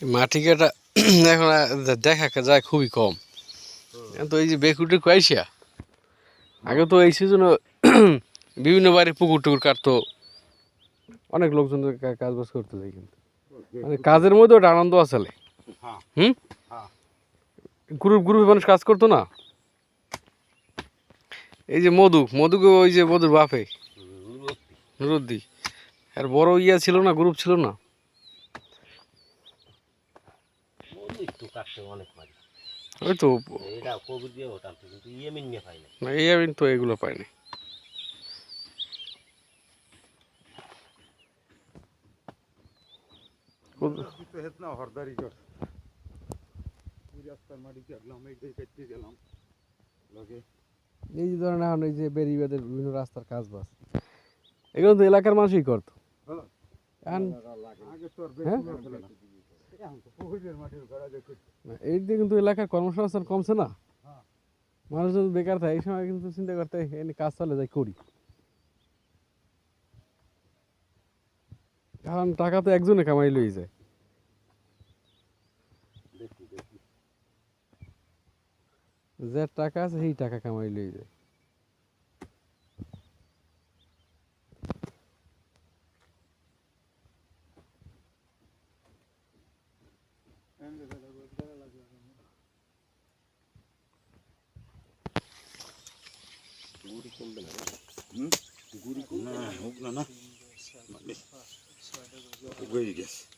মাটি কাটা এখন দেখা যায় খুবই কম। তো এই যে বেকুটে কয়েছিয়া আগে তো এই সিজনে বিভিন্ন বাড়ি পুকুর টুকুর কাটতো। অনেক লোকজন কাজ বাজ করতে যায় কিন্তু। মানে কাজের মধ্যে ওটা আনন্দ আসলে হ্যাঁ। হুম? হ্যাঁ। গ্রুপ গ্রুপে মানুষ কাজ করতো না। এই যে মধু মধুকে ওই যে মধুর বাপে। নুরুদ্দি। আর বড় ইয়া ছিল না গ্রুপ ছিল না একটু কাটতে অনেক মাঝে ওই তো এটা কবি দিয়ে ওটা কিন্তু ইয়েমিন নিয়ে পাই না না, এই আমি তো এগুলো পাইনি তো হেত হরদারি কর। রাস্তার মাটি কাটলাম এইটাই কাটতে গেলাম। লগে। এই যে ধরেন এখন এই যে বেরিবাদের বিভিন্ন রাস্তার কাজ বাস এগুলো তো এলাকার মানুষই করতো। হ্যালো। এখন আগে তো আর এই দিয়ে কিন্তু এলাকার কর্মসংস্থান কমছে না। মানুষ যদি বেকার থাকে এই সময় কিন্তু চিন্তা করতে এনে কাজ চলে যাই করি। কারণ টাকা তো একজনে কামাই লই যায়। যার টাকা আছে সেই টাকা কামাই লই যায়। কমবে না গুড়ি না হোক না না। গেছে।